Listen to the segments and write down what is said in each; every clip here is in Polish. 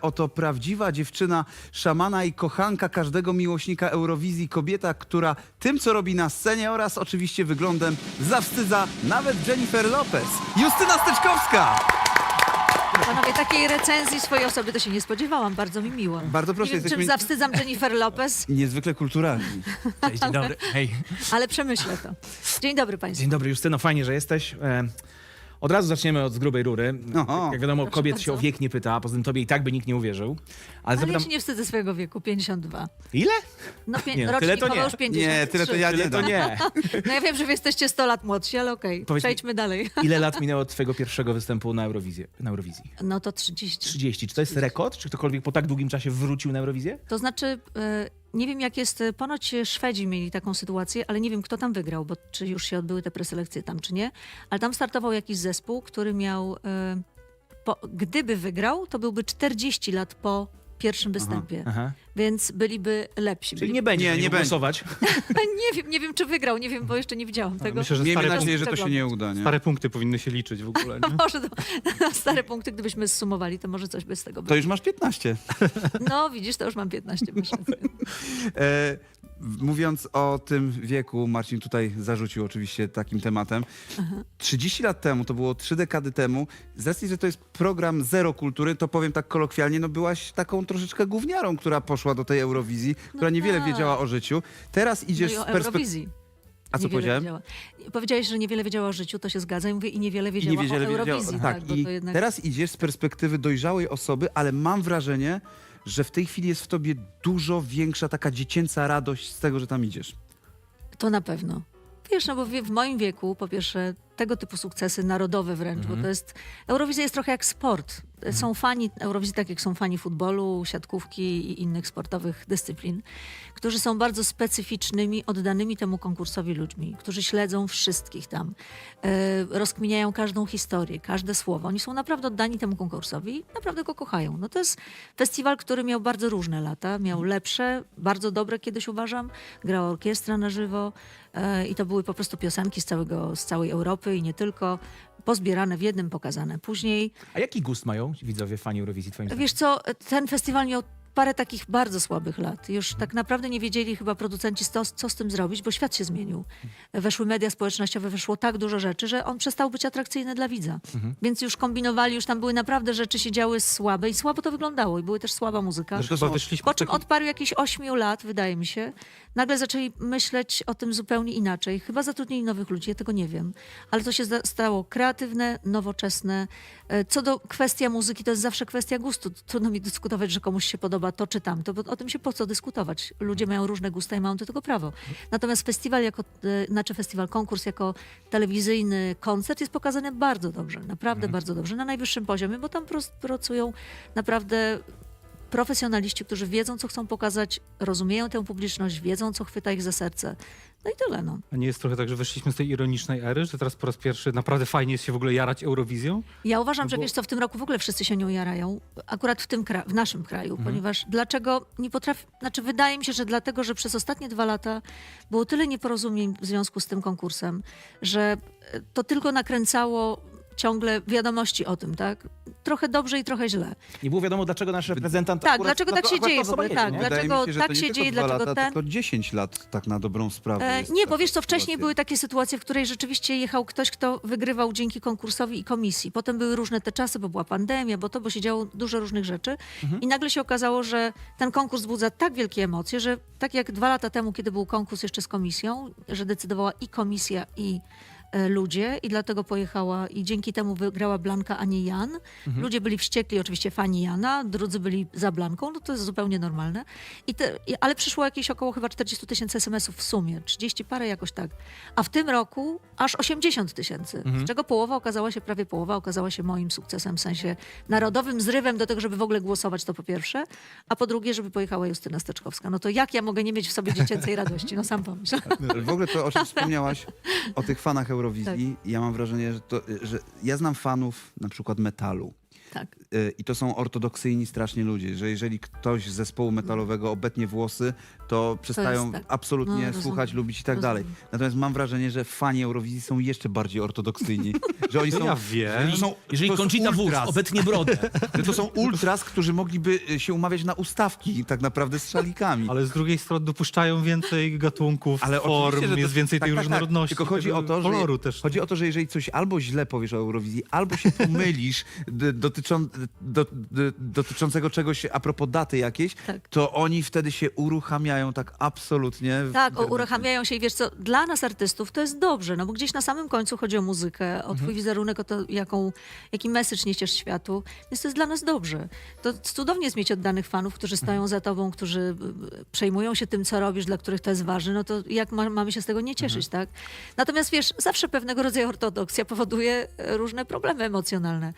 Oto prawdziwa dziewczyna, szamana i kochanka każdego miłośnika Eurowizji, kobieta, która tym, co robi na scenie oraz oczywiście wyglądem zawstydza nawet Jennifer Lopez. Justyna Steczkowska! Panowie, takiej recenzji swojej osoby to się nie spodziewałam, bardzo mi miło. Bardzo proszę, Nie wiem, czym jesteśmy- zawstydzam Jennifer Lopez, Niezwykle kulturalni. Cześć, dzień dobry. Hej. ale przemyślę to. Dzień dobry Państwu. Dzień dobry, Justyno, fajnie, że jesteś. E, od razu zaczniemy od z grubej rury. Oho. Jak wiadomo, Proszę kobiet się o bardzo. wiek nie pyta, a poza tym tobie i tak by nikt nie uwierzył. Ale Ale ja zapytam, się nie wstydzę swojego wieku, 52. ile? No, pię- Nie, tyle rocznik to nie. Już 53. Nie, tyle to ja nie Tyle to dam. nie. No ja wiem, że wy jesteście 100 lat młodsi, ale okej, Powiedz mi- przejdźmy dalej. Ile lat minęło od twojego pierwszego występu na, Eurowizję, na Eurowizji? No to 30. 30. Czy to jest rekord? Czy ktokolwiek po tak długim czasie wrócił na Eurowizję? To znaczy, e, nie wiem jak jest, e, ponoć Szwedzi mieli taką sytuację, ale nie wiem kto tam wygrał, bo czy już się odbyły te preselekcje tam, czy nie. Ale tam startował jakiś zespół, który miał, e, po, gdyby wygrał, to byłby 40 lat po pierwszym występie, Aha. więc byliby lepsi. Czyli Byli... nie będzie Nie, nie, będzie. głosować. nie wiem, nie wiem czy wygrał, nie wiem, bo jeszcze nie widziałam tego. Myślę, że Miejmy nadzieję, że to się nie uda, nie? stare punkty powinny się liczyć w ogóle. Nie? Może to, stare punkty, gdybyśmy zsumowali, to może coś by z tego To było. już masz 15. No widzisz, to już mam 15 miesięcy. E, mówiąc o tym wieku, Marcin tutaj zarzucił oczywiście takim tematem. 30 lat temu, to było trzy dekady temu, z racji, że to jest program Zero Kultury, to powiem tak kolokwialnie, no byłaś taką troszeczkę gówniarą, która poszła do tej Eurowizji, która niewiele tak. wiedziała o życiu. Teraz idziesz no i o z perspektywy... Eurowizji. A co Niewiele powiedziałem? Wiedziała. Powiedziałeś, że niewiele wiedziała o życiu, to się zgadza. I mówię, i niewiele I wiedziała niewiele o Eurowizji. wiedziała- tak, Tak, i jednak... teraz idziesz z perspektywy dojrzałej osoby, ale mam wrażenie, że w tej chwili jest w tobie dużo większa taka dziecięca radość z tego, że tam idziesz. To na pewno. Wiesz, no bo w moim wieku, po pierwsze, tego typu sukcesy narodowe wręcz, bo to jest... Eurowizja jest trochę jak sport. Są fani Eurowizji, tak jak są fani futbolu, siatkówki i innych sportowych dyscyplin, którzy są bardzo specyficznymi, oddanymi temu konkursowi ludźmi, którzy śledzą wszystkich tam, e, rozkminiają każdą historię, każde słowo. Oni są naprawdę oddani temu konkursowi i naprawdę go kochają. No to jest festiwal, który miał bardzo różne lata. Miał lepsze, bardzo dobre kiedyś uważam. Grała orkiestra na żywo e, i to były po prostu piosenki z, całego, z całej Europy i nie tylko. Pozbierane w jednym, pokazane później. A jaki gust mają widzowie, fani Eurowizji twoim zdaniem? Wiesz co, ten festiwal miał parę takich bardzo słabych lat. Już tak naprawdę nie wiedzieli chyba producenci, co, co z tym zrobić, bo świat się zmienił. Weszły media społecznościowe, weszło tak dużo rzeczy, że on przestał być atrakcyjny dla widza. Więc już kombinowali, już tam były naprawdę rzeczy się działy słabe i słabo to wyglądało i były też słaba muzyka. Po czym od paru jakichś ośmiu lat, wydaje mi się, nagle zaczęli myśleć o tym zupełnie inaczej. Chyba zatrudnili nowych ludzi, ja tego nie wiem. Ale to się stało kreatywne, nowoczesne. E, Co do kwestia muzyki, to jest zawsze kwestia gustu. Trudno mi dyskutować, że komuś się podoba to czy tamto, bo o tym się po co dyskutować. Ludzie mają różne gusta i mają do tego prawo. Natomiast festiwal jako, e, znaczy festiwal, konkurs jako telewizyjny koncert jest pokazany bardzo dobrze, naprawdę bardzo dobrze, na najwyższym poziomie, bo tam pracują naprawdę profesjonaliści, którzy wiedzą, co chcą pokazać, rozumieją tę publiczność, wiedzą, co chwyta ich za serce. No i tyle, no. A nie jest trochę tak, że wyszliśmy z tej ironicznej ery, że teraz po raz pierwszy naprawdę fajnie jest się w ogóle jarać Eurowizją? Ja uważam, No że bo- wiesz co, w tym roku w ogóle wszyscy się nią jarają, akurat w tym kra- w naszym kraju, Mhm. ponieważ dlaczego nie potrafi, znaczy wydaje mi się, że dlatego, że przez ostatnie dwa lata było tyle nieporozumień w związku z tym konkursem, że e, to tylko nakręcało ciągle wiadomości o tym, tak? Trochę dobrze i trochę źle. Nie było wiadomo, dlaczego nasz reprezentant Tak, akurat, dlaczego tak to się akurat dzieje ta w osoba ogóle, jedzie, tak, nie? Wydaje Dlaczego mi się, że tak to nie się tylko dzieje, dwa dlaczego lata, ten- tylko 10 lat tak na dobrą sprawę. E, jest nie, taka bo wiesz co, wcześniej sytuacja. były takie sytuacje, w której rzeczywiście jechał ktoś, kto wygrywał dzięki konkursowi i komisji. Potem były różne te czasy, bo była pandemia, bo to, bo się działo dużo różnych rzeczy. I nagle się okazało, że ten konkurs wzbudza tak wielkie emocje, że tak jak dwa lata temu, kiedy był konkurs jeszcze z komisją, że decydowała i komisja, i ludzie i dlatego pojechała i dzięki temu wygrała Blanka, a nie Jan. Ludzie byli wściekli, oczywiście fani Jana, drudzy byli za Blanką, no to jest zupełnie normalne. I te, ale przyszło jakieś około chyba 40 tysięcy SMS-ów w sumie, 30 parę jakoś tak. A w tym roku aż 80 tysięcy, z czego połowa okazała się, prawie połowa okazała się moim sukcesem, w sensie narodowym zrywem do tego, żeby w ogóle głosować, to po pierwsze, a po drugie, żeby pojechała Justyna Steczkowska. No to jak ja mogę nie mieć w sobie dziecięcej radości? No sam pomyśl. W ogóle to, o czym wspomniałaś, o tych fanach Eurowizji, Tak. ja mam wrażenie, że, to, że ja znam fanów na przykład metalu. Tak. Y, I to są ortodoksyjni strasznie ludzie, że jeżeli ktoś z zespołu metalowego obetnie włosy, to przestają tak. absolutnie No, słuchać, lubić i tak Rozumiem. dalej. Natomiast mam wrażenie, że fani Eurowizji są jeszcze bardziej ortodoksyjni. że oni są, ja wiem. że są, Jeżeli Conchita Wurst obetnie brodę, że to są ultras, którzy mogliby y, się umawiać na ustawki tak naprawdę z szalikami. Ale z drugiej strony dopuszczają więcej gatunków, Ale form, jest więcej tak, tej tak, tak. różnorodności. Tylko chodzi o to, że, chodzi o to, że jeżeli coś albo źle powiesz o Eurowizji, albo się pomylisz d- dotyczą, do, d- dotyczącego czegoś a propos daty jakiejś, Tak. to oni wtedy się uruchamiają tak absolutnie. Tak, o, uruchamiają się i wiesz co, dla nas artystów to jest dobrze, no bo gdzieś na samym końcu chodzi o muzykę, o twój wizerunek, o to, jaką, jaki message niesiesz światu, więc to jest dla nas dobrze. To cudownie jest mieć oddanych fanów, którzy stoją za tobą, którzy y, y, przejmują się tym, co robisz, dla których to jest ważne, no to jak ma, mamy się z tego nie cieszyć, tak? Natomiast wiesz, zawsze pewnego rodzaju ortodoksja powoduje e, różne problemy emocjonalne.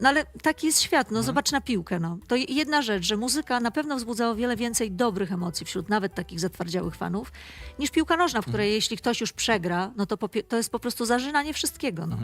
No ale taki jest świat, no zobacz na piłkę, no. To jedna rzecz, że muzyka na pewno wzbudzała o wiele więcej dobrych emocji wśród nawet takich zatwardziałych fanów, niż piłka nożna, w której jeśli ktoś już przegra, no to, to jest po prostu zażynanie wszystkiego, no.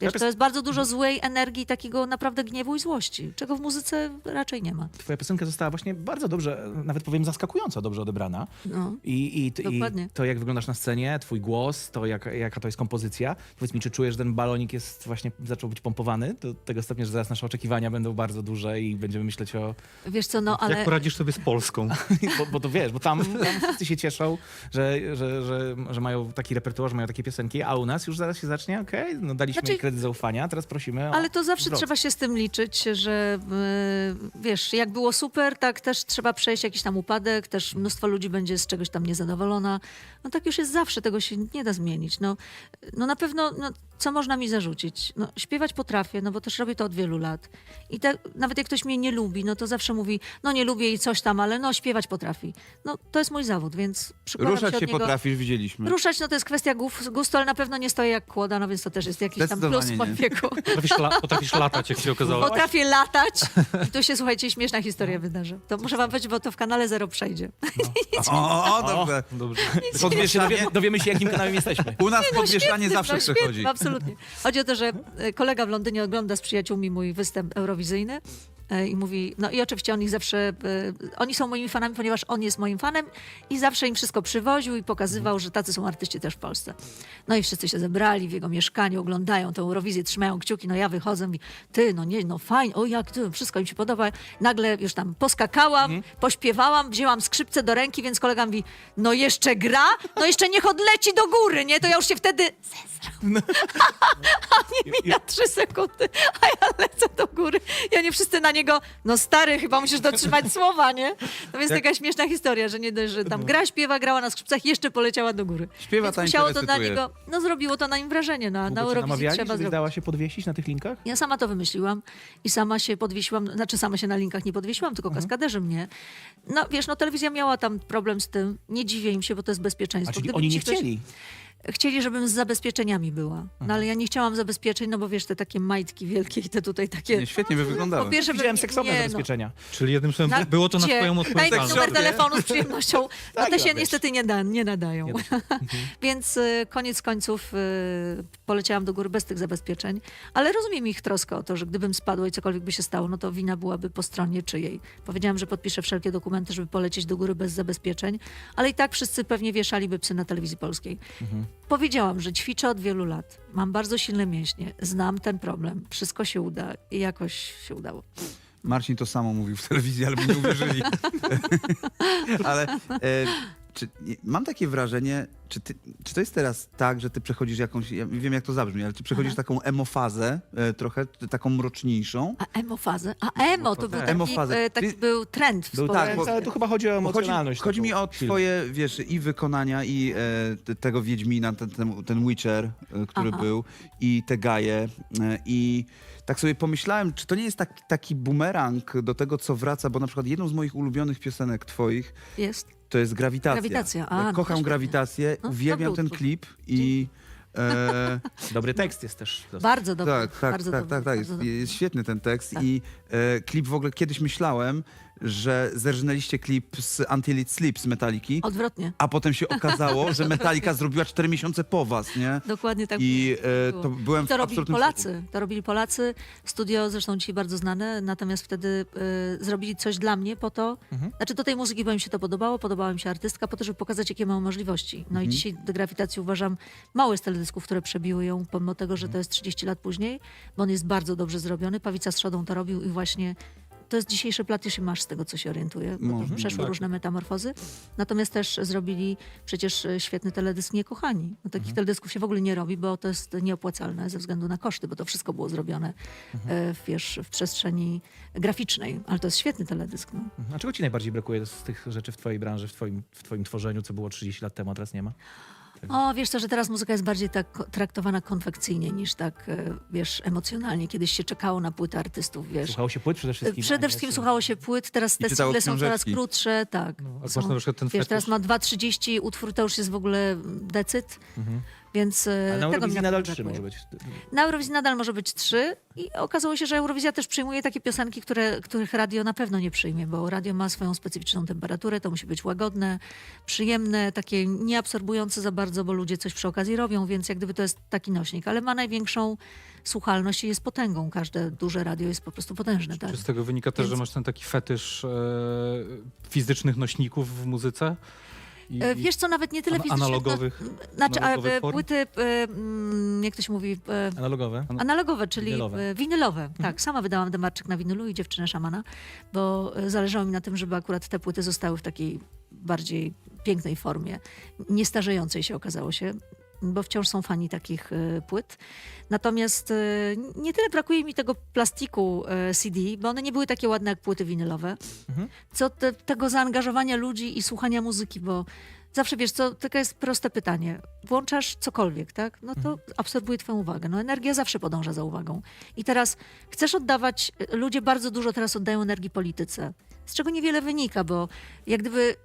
Wiesz, to jest bardzo dużo złej energii, takiego naprawdę gniewu i złości, czego w muzyce raczej nie ma. twoja piosenka została właśnie bardzo dobrze, nawet powiem zaskakująco dobrze odebrana. No. I, i, i Dokładnie. to, jak wyglądasz na scenie, twój głos, to jak, jaka to jest kompozycja. Powiedz mi, czy czujesz, że ten balonik jest właśnie, zaczął być pompowany do tego stopnia, że zaraz nasze oczekiwania będą bardzo duże i będziemy myśleć o... Wiesz co, no ale... Jak poradzisz sobie z Polską? Bo, bo to wiesz, bo tam, tam wszyscy się cieszą, że, że, że, że mają taki repertuar, że mają takie piosenki, a u nas już zaraz się zacznie, okej, no daliśmy Znaczy- kredyt zaufania, teraz prosimy o Ale to zawsze zwrot. trzeba się z tym liczyć, że e, wiesz, jak było super, tak też trzeba przejść jakiś tam upadek, też mnóstwo ludzi będzie z czegoś tam niezadowolona. No tak już jest zawsze, tego się nie da zmienić. No, no na pewno, no, co można mi zarzucić? No, śpiewać potrafię, no bo też robię to od wielu lat. I tak, nawet jak ktoś mnie nie lubi, no to zawsze mówi, no nie lubię i coś tam, ale no śpiewać potrafi. No to jest mój zawód, więc przykładam Ruszać się się niego. potrafisz, widzieliśmy. Ruszać, no to jest kwestia guf- gustu, ale na pewno nie stoję jak kłoda, no więc to też jest jakiś tam plus w moim wieku. Potrafisz, la- potrafisz latać, jak się okazało. Potrafię latać. I tu się, słuchajcie, śmieszna historia wydarzy. To muszę wam powiedzieć, bo to w kanale Zero przejdzie. O, o, dobrze. Dobrze. Podwieszanie, Dowie, dowiemy się, jakim kanałem jesteśmy. u nas No, podwieszanie świetny, zawsze no, przechodzi. Świetny, absolutnie. Chodzi o to, że e, kolega w Londynie ogląda z przyjaciółmi mój występ eurowizyjny i mówi, no i oczywiście on ich zawsze, e, oni są moimi fanami, ponieważ on jest moim fanem i zawsze im wszystko przywoził i pokazywał, że tacy są artyści też w Polsce. No i wszyscy się zebrali w jego mieszkaniu, oglądają tę Eurowizję, trzymają kciuki, no ja wychodzę i ty, no nie, no fajnie, o jak ty, wszystko im się podoba. Nagle już tam poskakałam, pośpiewałam, wzięłam skrzypce do ręki, więc kolega mówi, no jeszcze gra? No jeszcze niech odleci do góry, nie? To ja już się wtedy nie mija trzy sekundy, a ja lecę do góry. I oni wszyscy na niego, no stary, chyba musisz dotrzymać słowa, nie? No więc taka śmieszna historia, że nie dość, że tam gra, śpiewa, grała na skrzypcach, jeszcze poleciała do góry. Śpiewa, więc tańczy, musiało to na niego, no zrobiło to na nim wrażenie, no, a na Długo cię Eurowizji namawiali, trzeba żebyś zrobić. dała się podwiesić na tych linkach? Ja sama to wymyśliłam i sama się podwiesiłam, znaczy sama się na linkach nie podwiesiłam, tylko Mhm. kaskaderzy mnie. No wiesz, no telewizja miała tam problem z tym, nie dziwię im się, bo to jest bezpieczeństwo. A czyli Gdyby oni ci nie ktoś- chcieli. Chcieli, żebym z zabezpieczeniami była. No ale ja nie chciałam zabezpieczeń, no bo wiesz, te takie majtki wielkie i te tutaj takie... Nie, świetnie by Po wyglądały. pierwsze, Widziałem by- seksowne nie, no. zabezpieczenia. Czyli jednym słowem, Na- było to na gdzie? twoją Daj mi odpowiedzialność. numer telefonu z przyjemnością. No Tak te ma się być. niestety nie, da, nie nadają. Nie Więc y, koniec końców y, poleciałam do góry bez tych zabezpieczeń. Ale rozumiem ich troskę o to, że gdybym spadła i cokolwiek by się stało, no to wina byłaby po stronie czyjej. Powiedziałam, że podpiszę wszelkie dokumenty, żeby polecieć do góry bez zabezpieczeń, ale i tak wszyscy pewnie wieszaliby psy na telewizji polskiej. Powiedziałam, że ćwiczę od wielu lat. Mam bardzo silne mięśnie. Znam ten problem. Wszystko się uda i jakoś się udało. Marcin to samo mówił w telewizji, ale mi nie uwierzyli. ale e, czy, mam takie wrażenie, czy, ty, czy to jest teraz tak, że ty przechodzisz jakąś, ja wiem jak to zabrzmi, ale czy przechodzisz taką emofazę, e, trochę taką mroczniejszą? A emofazę? A emo to był taki, Emofazę. e, taki Ty- był trend w Był społeczeństwie. tak, bo- Ale tu chyba chodzi o Bo chodzi, emocjonalność. chodzi mi o silną. twoje, wiesz, i wykonania, i e, t- tego Wiedźmina, ten, ten, ten Witcher, e, który Aha. był, i te gaje, e, i tak sobie pomyślałem, czy to nie jest taki, taki bumerang do tego, co wraca, bo na przykład jedną z moich ulubionych piosenek twoich Jest. to jest Grawitacja. Grawitacja, a, no kocham. Grawitację, No, uwielbiam ten klip i... E, Dobry tekst jest też. dosyć. Bardzo dobry. tak, tak, bardzo tak, dobry, tak, tak. bardzo Jest, dobry. jest świetny ten tekst Tak. i e, klip w ogóle kiedyś myślałem, że zerżnęliście klip z Until It Sleeps z Metaliki, Odwrotnie. a potem się okazało, że Metallica zrobiła cztery miesiące po was, nie? Dokładnie tak I e, było. to byłem to w robili absolutnym Polacy. To robili Polacy. Studio zresztą dzisiaj bardzo znane, natomiast wtedy y, zrobili coś dla mnie po to. Mhm. Znaczy do tej muzyki, bo im się to podobało, podobała mi się artystka, po to, żeby pokazać, jakie mam możliwości. No Mhm. i dzisiaj do grawitacji uważam mało jest teledysków, które przebiły ją, pomimo tego, że to jest 30 lat później, bo on jest bardzo dobrze zrobiony. Pawica z Szodą to robił i właśnie to jest dzisiejszy Platysz i Masz, z tego co się orientuję, to Mhm. przeszły Tak. różne metamorfozy. Natomiast też zrobili przecież e, świetny teledysk Niekochani. No, takich teledysków się w ogóle nie robi, bo to jest nieopłacalne ze względu na koszty, bo to wszystko było zrobione e, w, wiesz, w przestrzeni graficznej. Ale to jest świetny teledysk. No. Mhm. A czego ci najbardziej brakuje z tych rzeczy w twojej branży, w twoim, w twoim tworzeniu, co było 30 lat temu, a teraz nie ma? O, wiesz co, że teraz muzyka jest bardziej tak traktowana konfekcyjnie niż tak, e, wiesz, emocjonalnie. Kiedyś się czekało na płyty artystów, wiesz. Słuchało się płyt przede wszystkim? a Przede nie- wszystkim słuchało się płyt, teraz te czytało single są coraz książeczki. krótsze, tak. A masz Są- na przykład ten Wiesz, teraz ma 2.30, utwór to już jest w ogóle decyd, więc e, A na Eurowizji na nadal pewno 3 brakuje. może być. Na Eurowizji nadal może być trzy i okazało się, że Eurowizja też przyjmuje takie piosenki, które, których radio na pewno nie przyjmie, bo radio ma swoją specyficzną temperaturę, to musi być łagodne, przyjemne, takie nieabsorbujące za bardzo, bo ludzie coś przy okazji robią, więc jak gdyby to jest taki nośnik, ale ma największą słuchalność i jest potęgą. Każde duże radio jest po prostu potężne. Tak? Czy z tego wynika też, Więc- że masz ten taki fetysz e, fizycznych nośników w muzyce? I, E, Wiesz co, nawet nie tyle fizycznych, analogowych? no, znaczy analogowych e, form? płyty, e, mm, jak to się mówi, Analogowe? Analogowe, czyli Winylowe. winylowe. winylowe. Tak, sama wydałam demarczyk na winylu i dziewczynę szamana, bo zależało mi na tym, żeby akurat te płyty zostały w takiej bardziej pięknej formie, nie starzejącej się okazało się, bo wciąż są fani takich e, płyt. Natomiast e, nie tyle brakuje mi tego plastiku e, CD, bo one nie były takie ładne jak płyty winylowe, Mhm. co te, tego zaangażowania ludzi i słuchania muzyki, bo zawsze wiesz, co, takie jest proste pytanie. Włączasz cokolwiek, tak? No to absorbuje twoją uwagę. No energia zawsze podąża za uwagą. I teraz chcesz oddawać, ludzie bardzo dużo teraz oddają energii polityce, z czego niewiele wynika, bo jak gdyby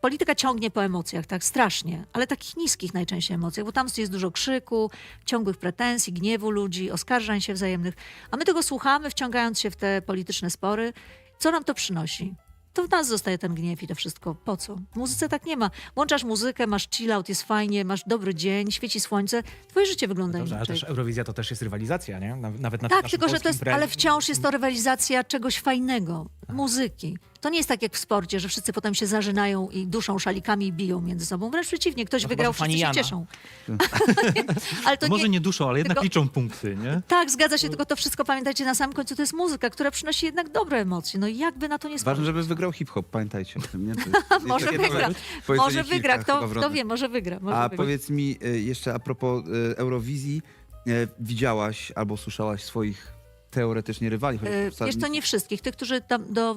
polityka ciągnie po emocjach, tak? Strasznie, ale takich niskich najczęściej emocjach, bo tam jest dużo krzyku, ciągłych pretensji, gniewu ludzi, oskarżań się wzajemnych, a my tego słuchamy, wciągając się w te polityczne spory. Co nam to przynosi? To w nas zostaje ten gniew i to wszystko. Po co? W muzyce tak nie ma. Włączasz muzykę, masz chill out, jest fajnie, masz dobry dzień, świeci słońce. Twoje życie wygląda Dobrze, ale inaczej. też Eurowizja to też jest rywalizacja, nie? Naw- Nawet na Tak, tylko że to jest, ale wciąż jest to rywalizacja czegoś fajnego, muzyki. To nie jest tak jak w sporcie, że wszyscy potem się zażynają i duszą szalikami i biją między sobą. Wręcz przeciwnie, ktoś No wygrał, że wszyscy się Jana. cieszą. ale to Może nie, nie duszą, ale jednak tylko- liczą punkty, nie? Tak, zgadza się, tylko to wszystko pamiętajcie na samym końcu, to jest muzyka, która przynosi jednak dobre emocje. No i jakby na to nie Ważne, spojrzeć. żeby wygrał hip-hop, pamiętajcie o tym. Nie? To jest- jest Może takie wygra, powie- powiedzenie może kilka wygra, chyba kto, w kto wie, może wygra. Może A wygra. powiedz mi y, jeszcze a propos y, Eurowizji, y, widziałaś albo słyszałaś swoich teoretycznie rywali? chociaż E, Wiesz to nie wszystkich, tych, którzy tam do, e,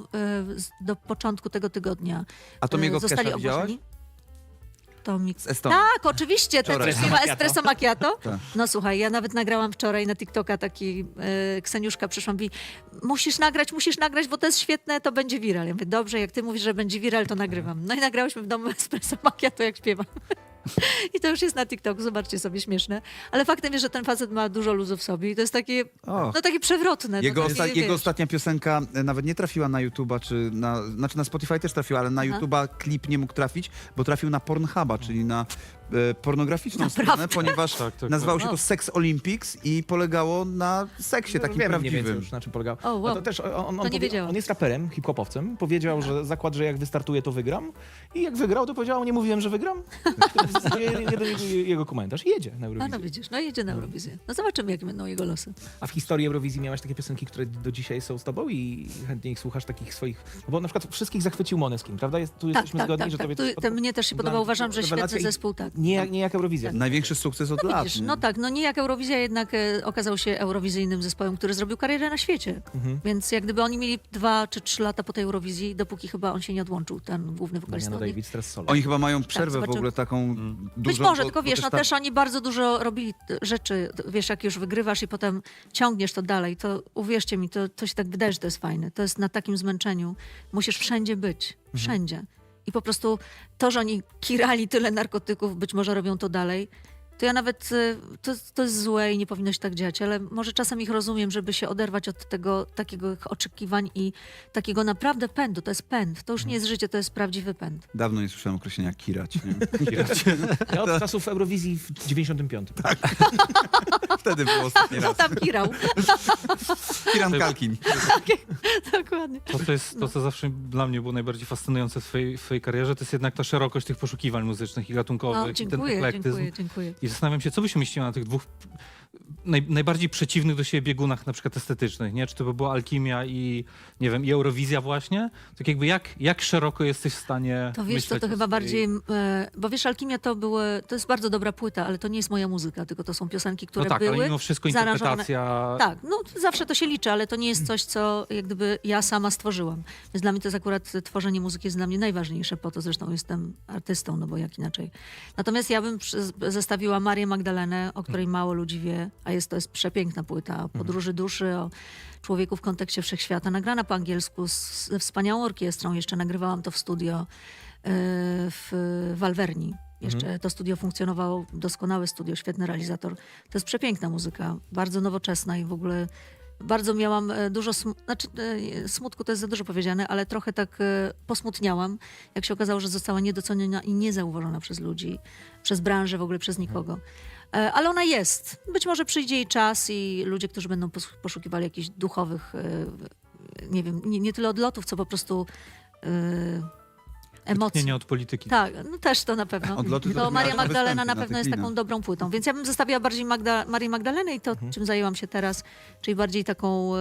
do początku tego tygodnia A to e, jego zostali Kesha widziałaś? ogłoszeni. Tomik. Z Estonii. Tak, oczywiście, ten, Wczoraj. śpiewa Espresso Macchiato. Tak. No słuchaj, ja nawet nagrałam wczoraj na TikToka taki, e, Kseniuszka przyszła, mówi, musisz nagrać, musisz nagrać, bo to jest świetne, to będzie viral. Ja mówię, dobrze, jak ty mówisz, że będzie viral, to nagrywam. No i nagrałyśmy w domu Espresso Macchiato, jak śpiewam. I to już jest na TikToku, zobaczcie sobie, śmieszne. Ale faktem jest, że ten facet ma dużo luzu w sobie i to jest takie, no takie przewrotne. Jego, no, osta- jego ostatnia piosenka e, nawet nie trafiła na YouTube'a, czy na, znaczy na Spotify też trafiła, ale na. YouTube'a klip nie mógł trafić, bo trafił na Pornhuba, czyli na e, pornograficzną Naprawdę? stronę, ponieważ Tak, tak, nazywało tak. się to Sex Olympics i polegało na seksie takim mniej więcej prawdziwym. już na czym polegał. O, wow. No to też on, on, To nie powie- wiedziałam. on jest raperem, hip-hopowcem. Powiedział, że zakład, że jak wystartuje, to wygram. I jak wygrał, to powiedział, nie mówiłem, że wygram. To jest jeden jego, jego komentarz. I jedzie na A Eurowizję. no widzisz, no jedzie na Eurowizję. No zobaczymy, jakie będą jego losy. A w historii Eurowizji miałaś takie piosenki, które do dzisiaj są z tobą i chętnie ich słuchasz takich swoich... No bo na przykład wszystkich zachwycił Moneskin, prawda? Jest, tu Tak, jesteśmy tak, zgodni, tak. że tak. to Tu, to mnie też się dla podoba. Uważam, że rewelacja świetny i zespół, tak. Nie, jak- nie jak Eurowizja. Największy sukces od No lat. widzisz, no tak, no nie jak Eurowizja jednak e, okazał się eurowizyjnym zespołem, który zrobił karierę na świecie. Mhm. Więc jak gdyby oni mieli dwa czy trzy lata po tej Eurowizji, dopóki chyba on się nie odłączył, ten główny wokalista. Damiano Oni- David, Stress Solo. Oni chyba mają przerwę w zobaczymy. ogóle taką dużą. Być może, bo- tylko bo wiesz, no ta- też oni bardzo dużo robili t- rzeczy, t- wiesz, jak już wygrywasz i potem ciągniesz to dalej, to uwierzcie mi, to, to się tak wydaje, że to jest fajne. To jest na takim zmęczeniu. Musisz wszędzie być, wszędzie. I po prostu to, że oni kirali tyle narkotyków, być może robią to dalej, to ja nawet, y, to, to jest złe i nie powinno się tak dziać, ale może czasem ich rozumiem, żeby się oderwać od tego takiego oczekiwań i takiego naprawdę pędu. To jest pęd. To już nie jest życie, to jest prawdziwy pęd. Dawno nie słyszałem określenia kirać. Nie? Ja od czasów Eurowizji w 95. Wtedy było ostatni raz. tam kirał? Kiran Kalkin. Dokładnie. To, to jest to, co zawsze dla mnie było najbardziej fascynujące w swojej, w swojej karierze, to jest jednak ta szerokość tych poszukiwań muzycznych i gatunkowych, No, i ten dziękuję, eklektyzm. dziękuję, dziękuję. I zastanawiam się, co by się mieściło na tych dwóch naj, najbardziej przeciwnych do siebie biegunach, na przykład estetycznych, nie? Czy to by była Alkimia i, nie wiem, i Eurowizja właśnie? Tak jakby jak, jak szeroko jesteś w stanie To wiesz co, to chyba bardziej, e, bo wiesz, Alkimia to były, to jest bardzo dobra płyta, ale to nie jest moja muzyka, tylko to są piosenki, które No tak, były ale mimo wszystko interpretacja... Tak, no zawsze to się liczy, ale to nie jest coś, co jak gdyby ja sama stworzyłam. Więc dla mnie to jest akurat tworzenie muzyki jest dla mnie najważniejsze, po to zresztą jestem artystą, no bo jak inaczej. Natomiast ja bym zestawiła Marię Magdalenę, o której mało ludzi wie, a jest to jest przepiękna płyta o podróży duszy, o człowieku w kontekście wszechświata, nagrana po angielsku z, ze wspaniałą orkiestrą, jeszcze nagrywałam to w studio e, w Walwerni. Jeszcze to studio funkcjonowało, doskonałe studio, świetny realizator. To jest przepiękna muzyka, bardzo nowoczesna i w ogóle bardzo miałam e, dużo, sm- znaczy e, smutku to jest za dużo powiedziane, ale trochę tak e, posmutniałam, jak się okazało, że została niedoceniona i niezauważona przez ludzi, przez branżę, w ogóle przez nikogo. E, Ale ona jest. Być może przyjdzie jej czas i ludzie, którzy będą pos- poszukiwali jakichś duchowych, nie wiem, nie, nie tyle odlotów, co po prostu e, emocji. Tchnienia od polityki. Tak, no też to na pewno. Odloty To to Maria Magdalena na pewno jest taką linach. dobrą płytą. Więc ja bym zostawiła bardziej Magda, Marię Magdalenę i to, czym zajęłam się teraz, czyli bardziej taką e,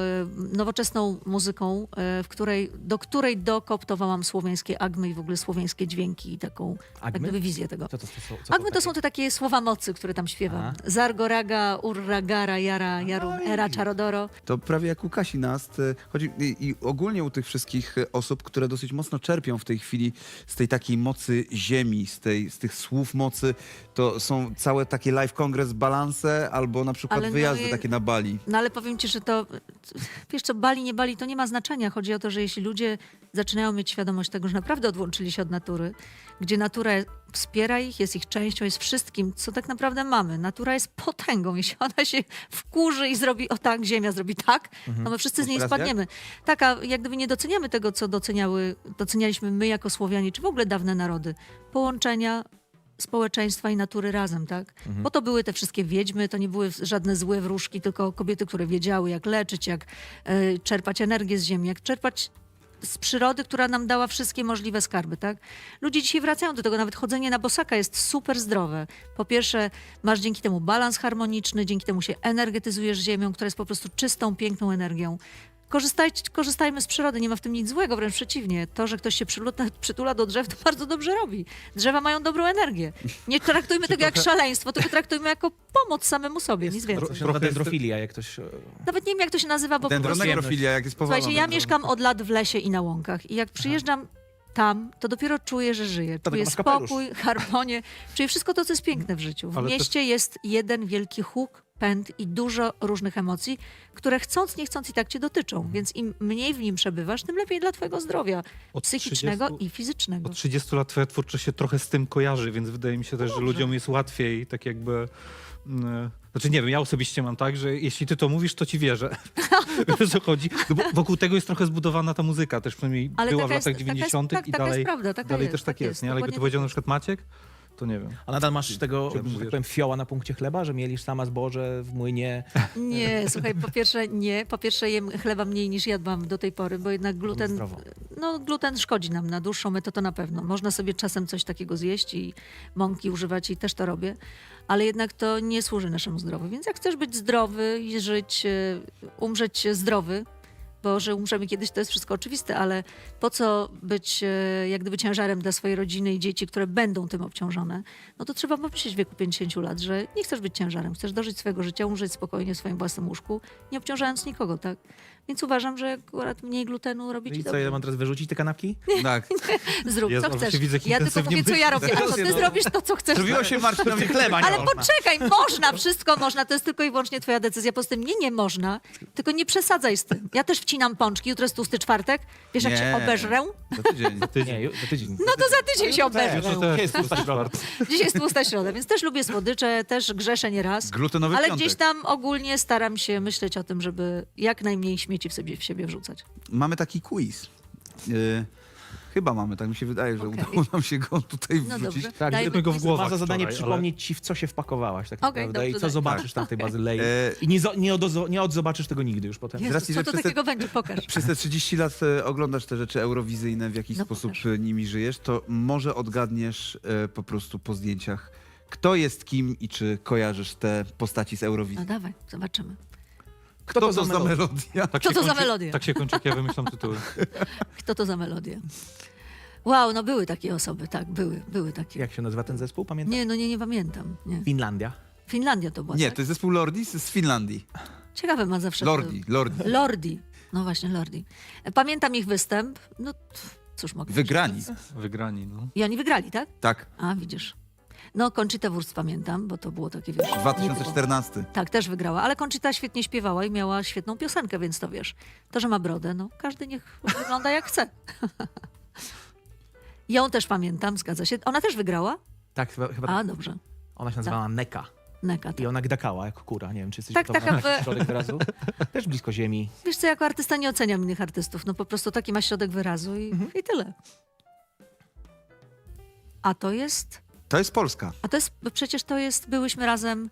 nowoczesną muzyką, e, w której, do której dokoptowałam słowiańskie agmy i w ogóle słowiańskie dźwięki i taką jak Agmy? gdyby wizję tego. Co to, co, co, Agmy to są te takie słowa mocy, które tam śpiewam. Aha. Zargoraga, urragara, jara, jaru, era, czarodoro. To prawie jak u Kasi Nast. e, Chodzi i, i ogólnie u tych wszystkich e, osób, które dosyć mocno czerpią w tej chwili z tej takiej mocy ziemi, z, tej, z tych słów mocy, to są całe takie live kongres balanse albo na przykład Ale no wyjazdy i- takie na Bali. No ale powiem ci, że to, wiesz co, bali, nie bali, to nie ma znaczenia. Chodzi o to, że jeśli ludzie zaczynają mieć świadomość tego, że naprawdę odłączyli się od natury, gdzie natura wspiera ich, jest ich częścią, jest wszystkim, co tak naprawdę mamy. Natura jest potęgą. Jeśli ona się wkurzy i zrobi o tak, ziemia zrobi tak, no my wszyscy z niej Teraz jak? spadniemy. Tak, a jak gdyby nie doceniamy tego, co doceniały, docenialiśmy my jako Słowianie, czy w ogóle dawne narody. Połączenia społeczeństwa i natury razem, tak? Bo to były te wszystkie wiedźmy, to nie były żadne złe wróżki, tylko kobiety, które wiedziały, jak leczyć, jak e, czerpać energię z ziemi, jak czerpać z przyrody, która nam dała wszystkie możliwe skarby, tak? Ludzie dzisiaj wracają do tego, nawet chodzenie na bosaka jest super zdrowe. Po pierwsze, masz dzięki temu balans harmoniczny, dzięki temu się energetyzujesz ziemią, która jest po prostu czystą, piękną energią. Korzystaj, korzystajmy z przyrody, nie ma w tym nic złego, wręcz przeciwnie. To, że ktoś się przytula, przytula do drzew, to bardzo dobrze robi. Drzewa mają dobrą energię. Nie traktujmy tego jak szaleństwo, tylko traktujmy jako pomoc samemu sobie, nic więcej. nazywa dendrofilia, jak ktoś... e, Nawet nie wiem, jak to się nazywa, bo po prostu... Dendronegrofilia, jak jest powolna. Słuchajcie, ja mieszkam od lat w lesie i na łąkach i jak przyjeżdżam tam, to dopiero czuję, że żyję. Czuję spokój, harmonię, czuję wszystko to, co jest piękne w życiu. W Ale też- mieście jest jeden wielki huk, pęd i dużo różnych emocji, które chcąc, nie chcąc i tak cię dotyczą. Więc im mniej w nim przebywasz, tym lepiej dla twojego zdrowia Od psychicznego 30 i fizycznego. Od 30 lat twoja twórczość się trochę z tym kojarzy, więc wydaje mi się też, że ludziom jest łatwiej tak jakby... mm, Znaczy nie wiem, ja osobiście mam tak, że jeśli ty to mówisz, to ci wierzę. Wiesz co chodzi? No bo wokół tego jest trochę zbudowana ta muzyka, też przynajmniej Ale była w latach jest- taka jest- 90. tak, i jest dalej, prawda, dalej jest, też tak tak jest, nie? Ale jakby to powiedział tak na przykład Maciek, to nie wiem. A nadal masz tego, że tak powiem, fioła na punkcie chleba, że mielisz sama zboże w młynie. Nie, słuchaj, po pierwsze nie. Po pierwsze jem chleba mniej niż jadłam do tej pory, bo jednak gluten, no, gluten szkodzi nam na dłuższą metę, to na pewno. Można sobie czasem coś takiego zjeść i mąki używać i też to robię, ale jednak to nie służy naszemu zdrowiu. Więc jak chcesz być zdrowy i żyć, e, umrzeć zdrowy, bo że umrzemy kiedyś, to jest wszystko oczywiste, ale po co być e, jak gdyby ciężarem dla swojej rodziny i dzieci, które będą tym obciążone, no to trzeba pomyśleć w wieku 50 lat, że nie chcesz być ciężarem, chcesz dożyć swojego życia, umrzeć spokojnie w swoim własnym łóżku, nie obciążając nikogo, tak? Więc uważam, że akurat mniej glutenu robi No ci I co, dobrze. ja mam teraz wyrzucić te kanapki? Tak. Zrób, Jezu, co chcesz. widzę, jak ja tylko intensywnie mówię, co ja robię, a co ty no. zrobisz, to co chcesz. Zrobiło się Marcinowi chleba. Ale poczekaj, można, wszystko można, to jest tylko i wyłącznie twoja decyzja. Poza tym nie, nie można, tylko nie przesadzaj z tym. Ja też wcinam pączki, jutro jest tłusty czwartek, wiesz jak się Nie. obeżrę? Za tydzień. Nie, ju- za tydzień. No to za tydzień się obeżrę. Jutro też jest pusta środa. Dzisiaj jest tłusta środa, więc też lubię słodycze, też grzeszę nieraz. Glutenowy Ale piątek. gdzieś tam ogólnie staram się myśleć o tym, żeby jak najmniej śmieci w sobie, w siebie wrzucać. Mamy taki quiz. Y, chyba mamy, tak mi się wydaje, że Okej. udało nam się go tutaj No wrzucić. dobrze. Tak, Dajmy jednego w Ma za zadanie wczoraj, ale- przypomnieć ci, w co się wpakowałaś tak Okej, naprawdę i dobrze, co daj. zobaczysz tam w tej bazylei. E, I nie, zo, nie, odozo, nie odzobaczysz tego nigdy już potem. Racji, co że to przez te- takiego będzie? Pokaż. Przez te 30 lat e, oglądasz te rzeczy eurowizyjne, w jakiś No sposób pokaż. e, nimi żyjesz, to może odgadniesz e, po prostu po zdjęciach, kto jest kim i czy kojarzysz te postaci z No Eurowizji. dawaj, zobaczymy. Kto to za melodia? melodia? Tak Co się to za kończy- melodia? Tak się kończy, jak ja wymyślam tytuły. Kto to za melodie? Wow, no były takie osoby, tak, były, były takie. Jak się nazywa ten zespół, pamiętasz? Nie, no nie, nie pamiętam. Nie. Finlandia. Finlandia to była, Nie, tak? to jest zespół Lordi z z Finlandii. Ciekawe ma zawsze... Lordi, Lordi. Lordi. No właśnie, Lordi. Pamiętam ich występ. No cóż mogę Wygrani. Wygrani, no. I oni wygrali, tak? Tak, A, widzisz. No, Conchita Wurst pamiętam, bo to było takie, wiesz... nietypowe. 2014. Tak, też wygrała, ale Conchita świetnie śpiewała i miała świetną piosenkę, więc to wiesz. To, że ma brodę, no każdy niech wygląda jak chce. Ją też pamiętam, zgadza się. Ona też wygrała? Tak, chyba, chyba A, tak. dobrze. Ona się nazywała Neka. Neka. I Tak. ona gdakała jak kura. Nie wiem, czy jesteś Tak, gotowa taka na w- środek wyrazu. Też blisko ziemi. Wiesz co, jako artysta nie oceniam innych artystów. No po prostu taki ma środek wyrazu i, Mhm. i tyle. A to jest... To jest Polska. A to jest... bo Przecież to jest... Byłyśmy razem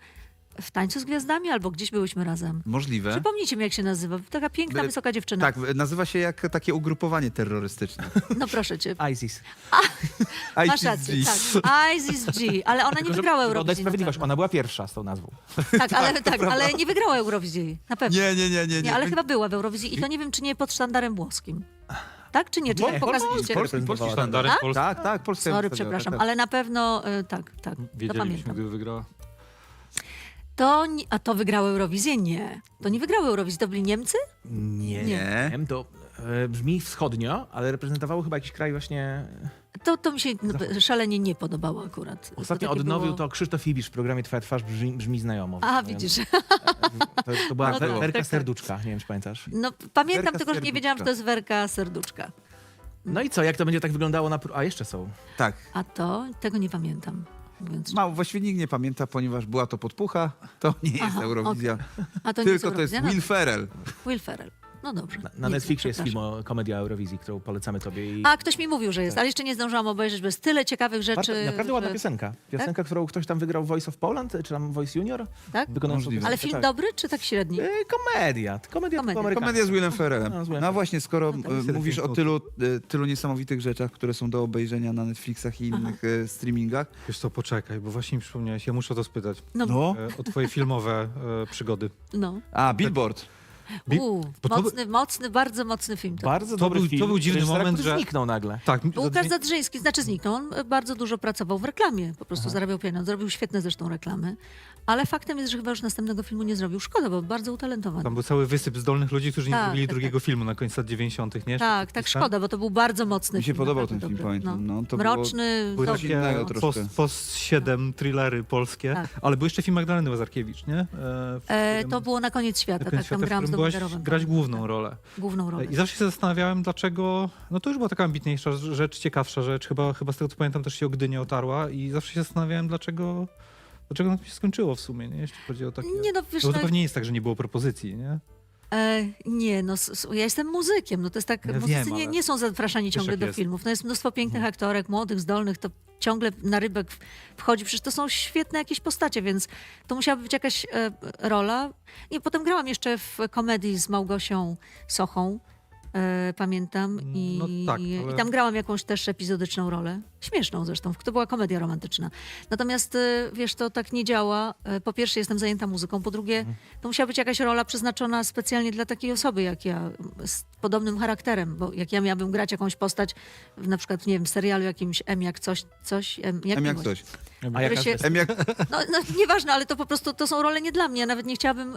w Tańcu z Gwiazdami albo gdzieś byłyśmy razem. Możliwe. Przypomnijcie mi, jak się nazywa. Taka piękna, By- wysoka dziewczyna. Tak, nazywa się jak takie ugrupowanie terrorystyczne. No proszę cię. ISIS. Masz rację, ICG. tak. Isis G, ale ona nie Tylko, wygrała żeby oddać Eurowizji. na sprawiedliwość. pewno. Ona była pierwsza z tą nazwą. Tak, ale, tak, ale nie wygrała Eurowizji. Na pewno. Nie, nie, nie, nie. Nie, nie. ale chyba była w Eurowizji i to nie wiem, czy nie pod sztandarem włoskim. Tak, czy nie? Czy Nie, tak Polski- pokazujecie? Polski, polski reprezentowała sztandar. Tak? Polski. Tak, tak, Polska. Sorry, ją wystawiała, przepraszam, tak. ale na pewno y, tak, tak. To Wiedzielibyśmy, pamiętam. gdyby wygrała. To, nie- a to wygrały Eurowizję? Nie. To nie wygrały Eurowizji, to byli Niemcy? Nie. Nie. Wiem, to e, brzmi wschodnio, ale reprezentowało chyba jakiś kraj właśnie... To, to mi się no, szalenie nie podobało akurat. To Ostatnio takie odnowił było- to Krzysztof Ibisz w programie Twoja twarz brzmi, brzmi znajomo. A, Więc widzisz. To, to była No tak, Werka tak, tak. Serduczka, nie wiem czy pamiętasz. No pamiętam Werka tylko, że nie wiedziałam, że to jest Werka Serduczka. No i co, jak to będzie tak wyglądało na... A jeszcze są. Tak. A to, tego nie pamiętam. Mówiąc Mało, właściwie nikt nie pamięta, ponieważ była to podpucha. To nie jest Aha, Eurowizja. A to nie Tylko to jest Eurowizja? Will Ferrell. Will Ferrell. No dobrze. Na, na Nic, Netflixie jest film o komedia Eurowizji, którą polecamy tobie. I A, ktoś mi mówił, że jest, ale jeszcze nie zdążyłam obejrzeć, bo jest tyle ciekawych rzeczy. bardzo, naprawdę ładna że- piosenka. Piosenka, którą ktoś tam wygrał Voice of Poland, czy tam Voice Junior. Tak? Tą Możliwe. Ale film tak. dobry, czy tak średni? E, Komedia. Komedia, Komedia. Komedia z Willem Ferrellem. No, No właśnie, skoro No tak. e, mówisz o tylu, e, tylu niesamowitych rzeczach, które są do obejrzenia na Netflixach i innych e, streamingach. Wiesz co, poczekaj, bo właśnie mi przypomniałeś, ja muszę o to spytać. No, No. O twoje filmowe przygody. no. A, Billboard. Bi- Uu, bo to- mocny, mocny, bardzo mocny film. To. Bardzo To dobry był- film. to był dziwny reżysera, moment, który że- zniknął nagle. Tak, mi- Łukasz Zadrzyński, znaczy zniknął, on e, bardzo dużo pracował w reklamie, po prostu zarabiał pieniądze, zrobił świetne zresztą reklamy, ale faktem jest, że chyba już następnego filmu nie zrobił. Szkoda, bo bardzo utalentowany. Tam był cały wysyp zdolnych ludzi, którzy nie Tak, zrobili tak, drugiego filmu na końcu lat 90., nie? Tak, tak, szkoda, bo to był bardzo mocny Mi się film. podobał naprawdę ten film, dobry. pamiętam, no, to było- Mroczny, Były dobry. innego troszkę. post, post 7 thrillery polskie, Tak. ale był jeszcze film Magdaleny Łazarkiewicz, nie? E, w E, którym- to było na koniec świata, na koniec tak, tam świata, w grałam z którym byłaś Domigarowem. grać pamiętam, główną tak, rolę. Główną rolę. I zawsze się zastanawiałem, dlaczego, no to już była taka ambitniejsza rzecz, ciekawsza rzecz, chyba, chyba z tego co pamiętam też się o Gdynię otarła i zawsze się zastanawiałem, dlaczego, dlaczego tym się skończyło w sumie, nie? Jeśli chodzi o takie... Nie no, wiesz, No to no, pewnie nie jest tak, że nie było propozycji, nie? E, nie, no ja jestem muzykiem, no to jest tak, Ja muzycy wiem, nie, nie są zapraszani ciągle do jest. filmów. No jest mnóstwo pięknych aktorek, młodych, zdolnych, to ciągle na rybek wchodzi, przecież to są świetne jakieś postacie, więc to musiałaby być jakaś e, rola. I potem grałam jeszcze w komedii z Małgosią Sochą, e, pamiętam, i, No tak, i ale- tam grałam jakąś też epizodyczną rolę, śmieszną zresztą, to była komedia romantyczna. Natomiast e, wiesz, to tak nie działa. E, Po pierwsze jestem zajęta muzyką, po drugie to musiała być jakaś rola przeznaczona specjalnie dla takiej osoby jak ja, z podobnym charakterem, bo jak ja miałabym grać jakąś postać, w, na przykład, nie wiem, w serialu jakimś M jak coś, coś, M jak, M jak coś. A jaka się- M jak... No, no nieważne, ale to po prostu, to są role nie dla mnie. Ja nawet nie chciałabym, e,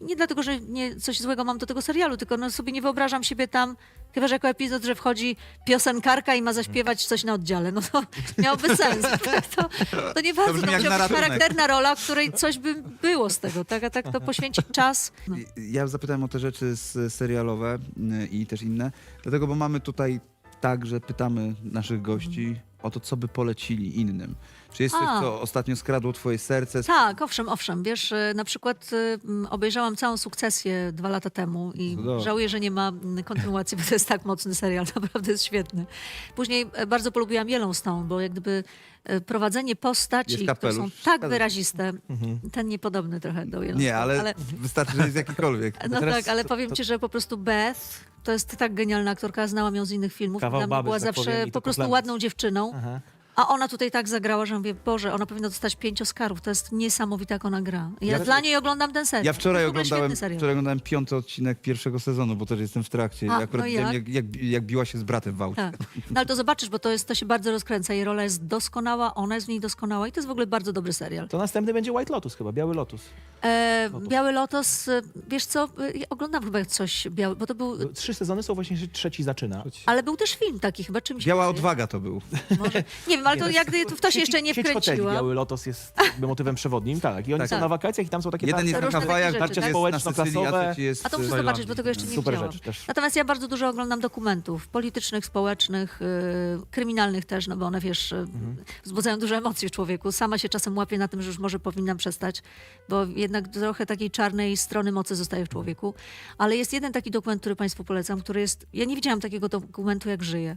nie dlatego, że nie, coś złego mam do tego serialu, tylko no, sobie nie wyobrażam siebie tam Chyba, że jako epizod, że wchodzi piosenkarka i ma zaśpiewać coś na oddziale. No to miałoby sens. To, to nie bardzo to musiała być charakterna rola, w której coś by było z tego, tak? A tak to poświęcić czas. No. Ja zapytałem o te rzeczy serialowe y, i też inne, dlatego, bo mamy tutaj tak, że pytamy naszych gości o to, co by polecili innym. Czy jest coś, A. co ostatnio skradło twoje serce? Tak, owszem, owszem. Wiesz, y, na przykład y, m, obejrzałam całą sukcesję dwa lata temu i Cudownie. żałuję, że nie ma m, kontynuacji, bo to jest tak mocny serial, naprawdę jest świetny. Później e, bardzo polubiłam Yellowstone, bo jak gdyby e, prowadzenie postaci, które są kapelusz. tak wyraziste, ten niepodobny trochę do Yellowstone. Nie, ale, wystarczy, że jest jakikolwiek. No teraz tak, ale to- powiem to- ci, że po prostu Beth to jest tak genialna aktorka, znałam ją z innych filmów. Kawał Dla mnie baby, była że tak zawsze powiem, i to po prostu ładną dziewczyną. Aha. A ona tutaj tak zagrała, że mówię, Boże, ona powinna dostać pięć Oscarów. To jest niesamowite, jak ona gra. Ja, Ja- dla niej oglądam ten serial. Ja wczoraj To jest w ogóle oglądałem, świetny serial. wczoraj oglądałem piąty odcinek pierwszego sezonu, bo też jestem w trakcie. A, akurat no widziałem, jak? jak, jak, jak biła się z bratem w aucie. Tak. No ale to zobaczysz, bo to, jest, to się bardzo rozkręca. Jej rola jest doskonała, ona jest w niej doskonała i to jest w ogóle bardzo dobry serial. To następny będzie White Lotus chyba, Biały Lotus. E, Lotus. Biały Lotos, e, wiesz co, e, ja oglądam chyba coś biały, bo to był... Trzy sezony są właśnie, że trzeci zaczyna. Ale był też film taki chyba, czymś... Biała odwaga to był. Może, nie wiem, ale to jak gdy w to się jeszcze nie Sieć hoteli. Biały Lotos jest jakby motywem przewodnim, tak. I oni Tak. są na wakacjach i tam są takie Jeden tarcze- jest na różne takie Hawajach, rzeczy, tak? jest na Społeczno-klasowe. Sycylii, a trzeci jest A to muszę zobaczyć, Tajlandii. bo tego jeszcze nie Super widziałam. rzecz też. Natomiast ja bardzo dużo oglądam dokumentów politycznych, społecznych, yy, kryminalnych też, no bo one, wiesz, yy, wzbudzają dużo emocji w człowieku. Sama się czasem łapię na tym, że już może powinnam przestać, bo jednak trochę takiej czarnej strony mocy zostaje w człowieku. Ale jest jeden taki dokument, który Państwu polecam, który jest... Ja nie widziałam takiego dokumentu, jak żyje.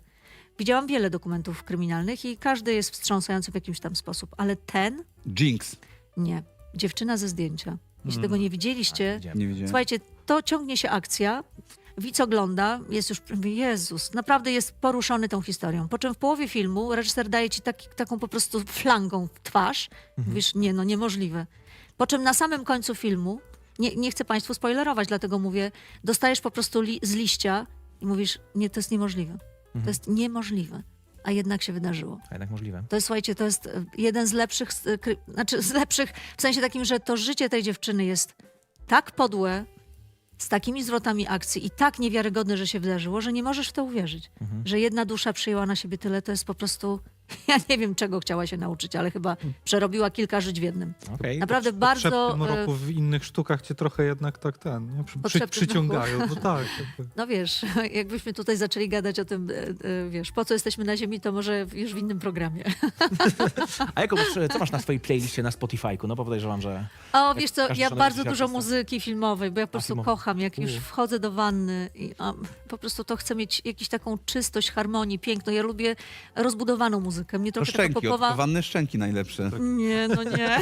Widziałam wiele dokumentów kryminalnych i każdy jest wstrząsający w jakimś tam sposób, ale ten Jinx. nie. Dziewczyna ze zdjęcia. Jeśli tego nie widzieliście. Nie widziałem. Słuchajcie, to ciągnie się akcja. Widz ogląda, jest już, mówi, Jezus, naprawdę jest poruszony tą historią. Po czym w połowie filmu reżyser daje ci taki, taką po prostu flangą w twarz. Mówisz, nie no, niemożliwe. Po czym na samym końcu filmu, nie, nie chcę Państwu spoilerować, dlatego mówię, dostajesz po prostu li, z liścia i mówisz, nie, to jest niemożliwe. To jest niemożliwe. A jednak się wydarzyło. A jednak możliwe. To jest, słuchajcie, to jest e, jeden z lepszych, e, znaczy z lepszych, w sensie takim, że to życie tej dziewczyny jest tak podłe, z takimi zwrotami akcji i tak niewiarygodne, że się wydarzyło, że nie możesz w to uwierzyć. Że jedna dusza przyjęła na siebie tyle, to jest po prostu, ja nie wiem czego chciała się nauczyć, ale chyba przerobiła kilka żyć w jednym. Okej. Naprawdę bardzo, tym e, roku w innych sztukach cię trochę jednak tak ten, nie? Przy, przy, przyciągają. No tak. jakby. no wiesz, jakbyśmy tutaj zaczęli gadać o tym, e, e, wiesz, po co jesteśmy na ziemi, to może już w innym programie. A jaką, masz- co masz na swojej playliście na Spotify'ku? No bo podejrzewam, że... O, wiesz co, każdy ja szanowny bardzo artysta. dużo muzyki filmowej, bo ja po prostu filmowej. kocham, jak już U. wchodzę do wanny i a, po prostu to chcę mieć jakąś taką czystość, harmonię, piękno. Ja lubię rozbudowaną muzykę. Mnie To trochę szczęki, popowa... wanny szczęki najlepsze. Nie, no nie.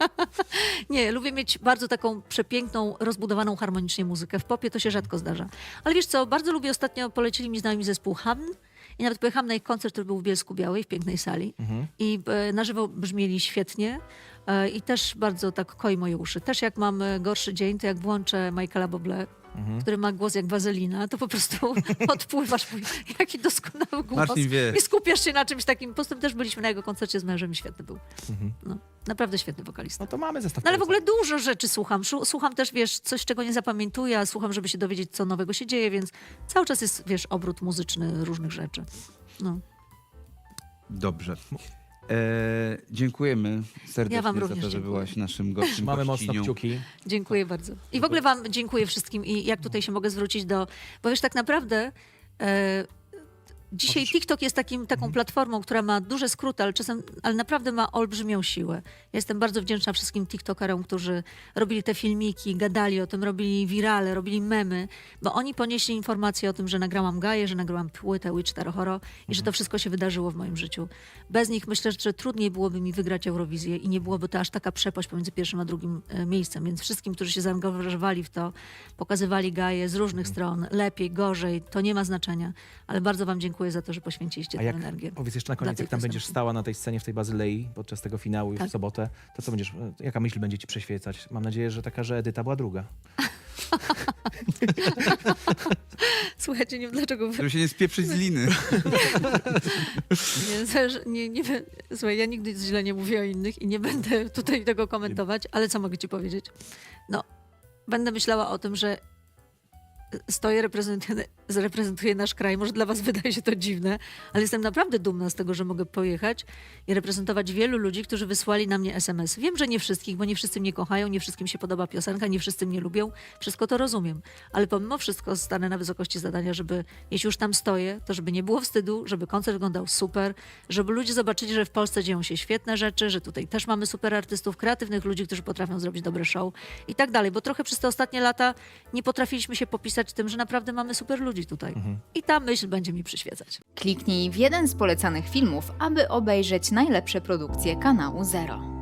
nie, lubię mieć bardzo taką przepiękną, rozbudowaną harmonicznie muzykę. W popie to się rzadko zdarza. Ale wiesz co, bardzo lubię, ostatnio polecili mi znajomi zespół Hamn i nawet pojechałam na ich koncert, który był w Bielsku Białej, w pięknej sali. I e, na żywo brzmieli świetnie. E, I też bardzo tak koi moje uszy. Też jak mam e, gorszy dzień, to jak włączę Michaela Bublé, który ma głos jak wazelina, to po prostu odpływasz. Mój, jaki doskonały głos. Marcin wie. I skupiasz się na czymś takim. Po tym też byliśmy na jego koncercie z mężem i świetny był. No, naprawdę świetny wokalista. No to mamy zestaw No ale w ogóle dużo rzeczy słucham. Słucham też, wiesz, coś, czego nie zapamiętuję, a słucham, żeby się dowiedzieć, co nowego się dzieje, więc cały czas jest, wiesz, obrót muzyczny różnych rzeczy. No. Dobrze. E, dziękujemy serdecznie Ja wam za również to, że dziękuję. byłaś naszym gościem. Mamy mocno gościnią. kciuki. Dziękuję bardzo. I w ogóle wam dziękuję wszystkim i jak tutaj się mogę zwrócić do... Bo wiesz, tak naprawdę... E, Dzisiaj TikTok jest takim, taką platformą, która ma duże skróty, ale czasem, ale naprawdę ma olbrzymią siłę. Jestem bardzo wdzięczna wszystkim TikTokerom, którzy robili te filmiki, gadali o tym, robili wirale, robili memy, bo oni ponieśli informację o tym, że nagrałam Gaję, że nagrałam płytę Witch Horo i że to wszystko się wydarzyło w moim życiu. Bez nich myślę, że trudniej byłoby mi wygrać Eurowizję i nie byłoby to aż taka przepaść pomiędzy pierwszym a drugim e, miejscem. Więc wszystkim, którzy się zaangażowali w to, pokazywali Gaję z różnych stron, lepiej, gorzej, to nie ma znaczenia. Ale bardzo wam dziękuję za to, że poświęciliście A tę jak, energię. powiedz jeszcze na koniec, jak tam będziesz stała na tej scenie w tej Bazylei podczas tego finału już Tak. w sobotę, to co będziesz, jaka myśl będzie ci przeświecać? Mam nadzieję, że taka, że Edyta była druga. Słuchajcie, nie wiem dlaczego wy Żeby się nie spieprzyć z liny. Nie, nie, nie, słuchaj, ja nigdy źle nie mówię o innych i nie będę tutaj tego komentować, ale co mogę ci powiedzieć? No, będę myślała o tym, że stoję, reprezentuję, nasz kraj. Może dla was wydaje się to dziwne, ale jestem naprawdę dumna z tego, że mogę pojechać i reprezentować wielu ludzi, którzy wysłali na mnie SMS. Wiem, że nie wszystkich, bo nie wszyscy mnie kochają, nie wszystkim się podoba piosenka, nie wszyscy mnie lubią. Wszystko to rozumiem. Ale pomimo wszystko stanę na wysokości zadania, żeby, jeśli już tam stoję, to żeby nie było wstydu, żeby koncert wyglądał super, żeby ludzie zobaczyli, że w Polsce dzieją się świetne rzeczy, że tutaj też mamy super artystów, kreatywnych ludzi, którzy potrafią zrobić dobre show i tak dalej. Bo trochę przez te ostatnie lata nie potrafiliśmy się popisać tym, że naprawdę mamy super ludzi tutaj. I ta myśl będzie mi przyświecać. Kliknij w jeden z polecanych filmów, aby obejrzeć najlepsze produkcje kanału Zero.